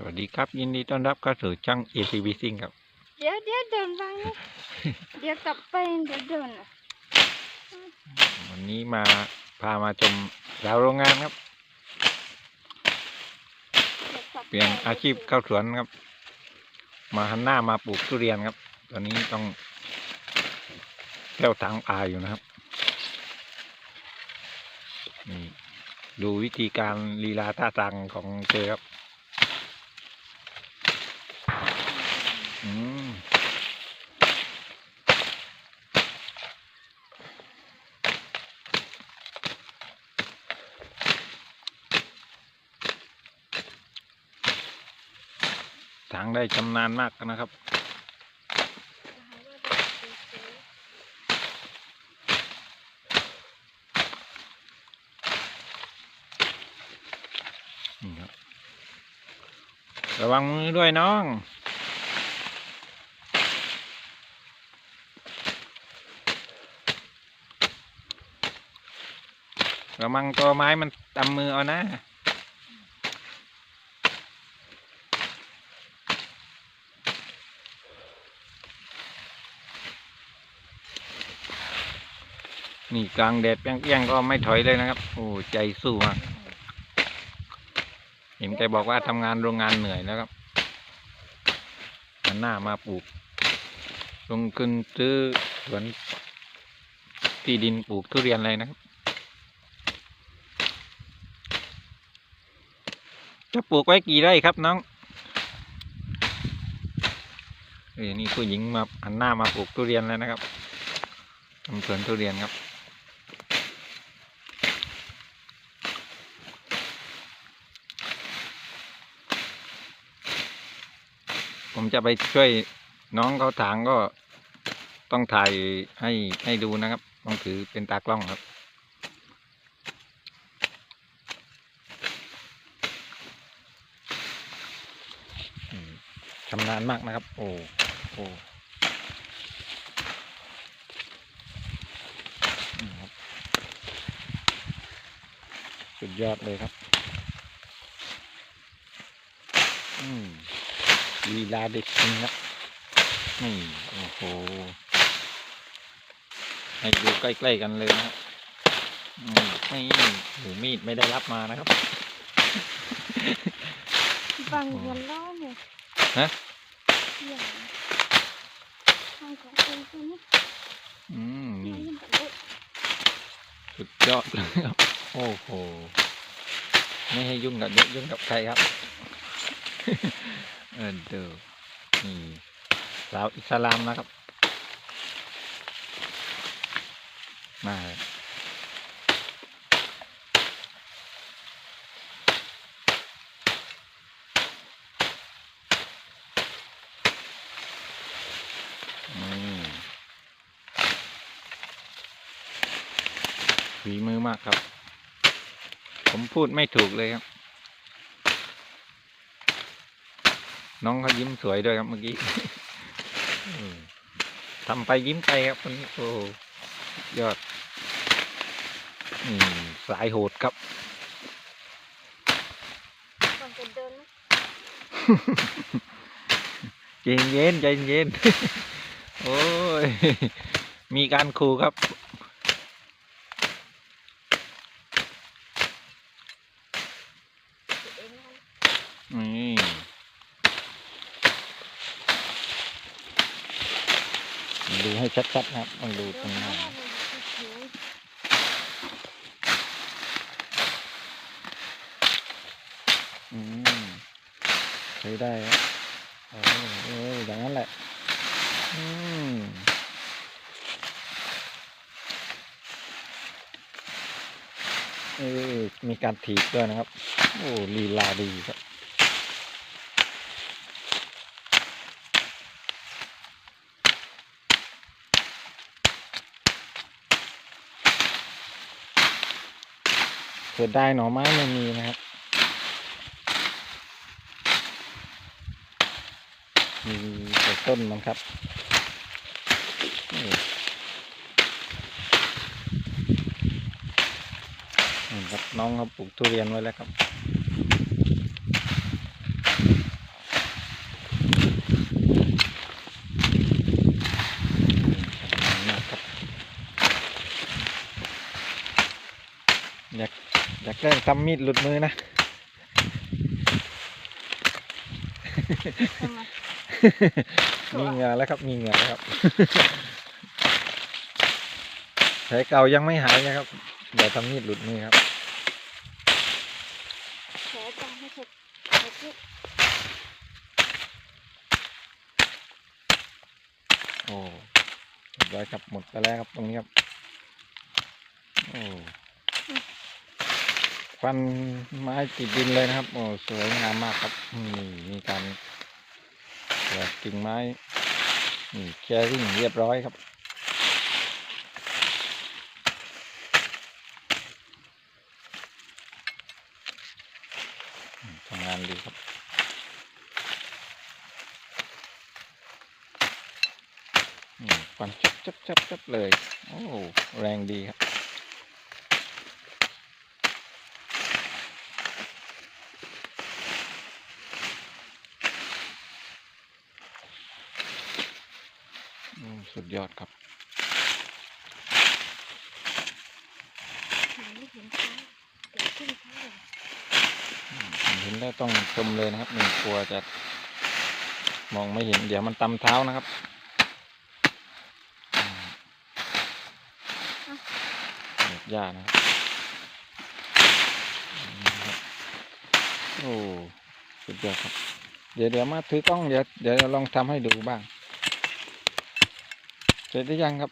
สวัสดีครับ ยินดีต้อนรับเข้าสู่ช่าง ACV Sing ครับ เดี๋ยวเดี๋ยวเดินไปนะเดี๋ยวกลับไปเดี๋ยวเดินอะวันนี้มาพามาชมดาวโรงงานครับ ดี๋ยวกลับเปลี่ยนไปอาชีพเข้าสวนครับ มาหันหน้ามาปลูกทุเรียนครับ ตอนนี้ต้องแก้วถังอาอยู่นะครับนี่ดูวิธีการลีลาท่าทางของเธอครับ ถังได้ชำนาญมากนะครับนี่ครับระวังมือด้วยน้อง ระวังตัวไม้มันตำมือเอานะ นี่กลางแดดเปี้ยงๆก็ไม่ถอยเลยนะครับ โอ้ใจสู้มากเห็นแกบอกว่าทำงานโรงงานเหนื่อยแล้วครับหันหน้ามาปลูก ลงทุนซื้อสวนที่ดินปลูกทุเรียนเลยนะครับจะปลูกไว้กี่ไร่ครับน้องเอ้ยนี่ผู้หญิงมาหันหน้ามาปลูกทุเรียนแล้วนะครับทำสวนทุเรียนครับ ผมจะไปช่วยน้องเขาถางก็ต้องถ่ายให้ให้ดูนะครับ ต้องถือเป็นตากล้องครับ ชำนาญมากนะครับ โอ้โอ้สุดยอดเลยครับ อืม ลีลาเด็กจริงครับนี่โอ้โห ให้ดูใกล้ๆกันเลยนะครับอืมนี่หูมีดไม่ได้รับมานะครับบางเดือนแล้วเนี่ยฮะอย่างทางของคนคนนี้อืมนี่นี่แบบว่าสุดยอดเลยครับ โอ้โห ไม่ให้ยุ่งกับเด็กยุ่งกับใครครับ เออเดอนี่สาวอิสลามนะครับ มาฝีมือมากครับ ผมพูดไม่ถูกเลยครับ น้องเขายิ้มสวยด้วยครับเมื่อกี้อืมทำไปยิ้มไปครับคนนี้โอ้ยอดอืมสายโหดครับบางคนเดินนะใจเย็นใจเย็น โอ้ย มีการขู่ครับ ตัวเองนะ นี่ ดูให้ชัดๆนะครับต้องดูตรงหน้อืมใช้ได้ครับเออเอออย่างนั้นแหละ อืมเออมีการถีบด้วยนะครับ โอ้ลีลาดีครับ เสียดายหน่อไม้ไม่มีนะครับมีแต่ต้นมันครับนี่ครับน้องเขาปลูกทุเรียนไว้แล้วครับ อยากอยากแกล้งทำมีดหลุดมือนะทำไมมีเหงาแล้วครับ มีเหงาแล้วครับแผลเก่ายังไม่หายนะครับเดี๋ยวทำมีดหลุดมือครับแผลจังให้เสร็จเสร็จโอ้เรียบร้อยครับหมดไปแล้วครับตรงนี้ครับ โอ้ ฟันไม้ติดดินเลยนะครับ โอ้สวยงามมากครับนี่มีการแหวกกิ่งไม้นี่แคริ่งเรียบร้อยครับ ทำงานดีครับอืมควันจับจับจับจับเลย โอ้ แรงดีครับ สุดยอดครับไม่เห็นเขาเกิดขึ้นเขาเลยอืมผมเห็นแล้วต้องชมเลยนะครับหนึ่งกลัวจะมองไม่เห็น เดี๋ยวมันตำเท้านะครับอืมเหยียบหญ้านะครับอืมครับโอ้สุดยอดครับ เดี๋ยวเดี๋ยวมาถือกล้องเดี๋ยวเดี๋ยวลองทำให้ดูบ้าง เสร็จหรือยังครับ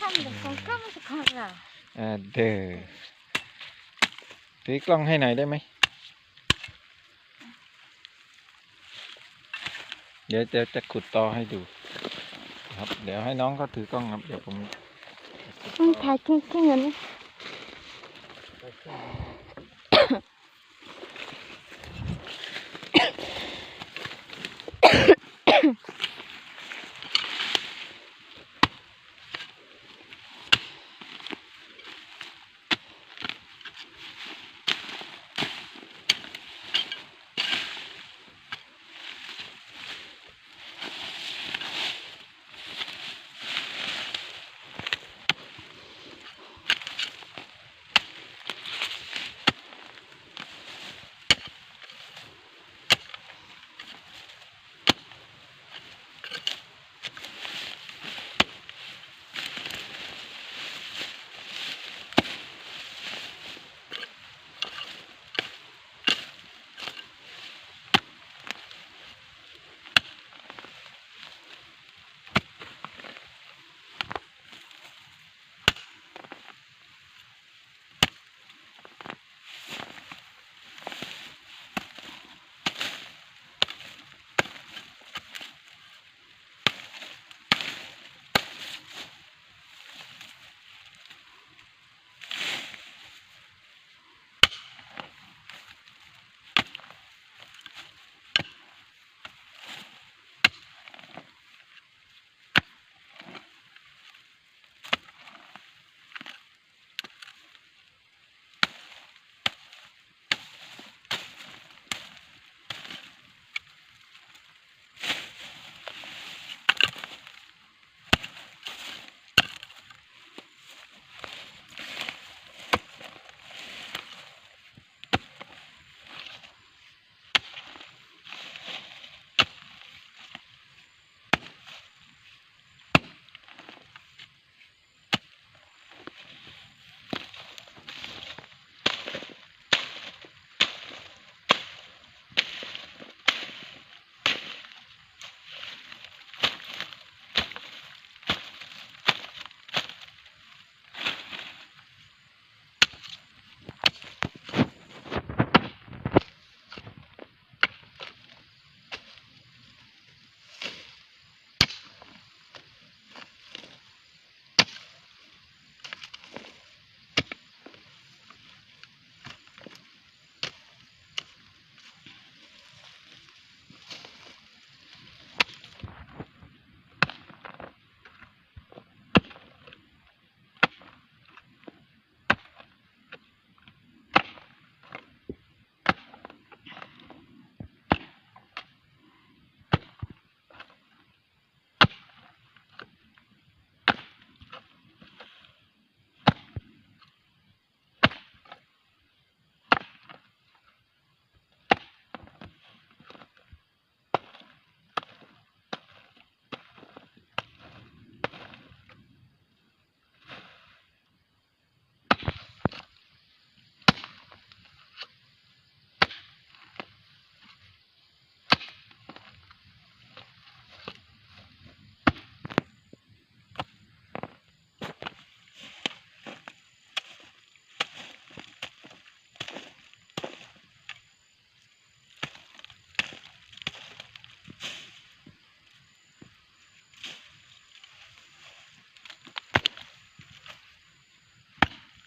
ทำแบบของก็มันจะขาดเหรออ่าเด้อถือกล้องให้หน่อยได้ไหม เดี๋ยวจะจะขุดต่อให้ดู ครับ เดี๋ยวให้น้องเขาถือกล้องครับ เดี๋ยวผม มันถ่ายจริงๆเหรอเนี่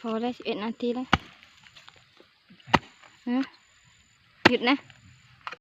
พอได้สิบเอ็ดนาทีแล้วนะหยุดนะ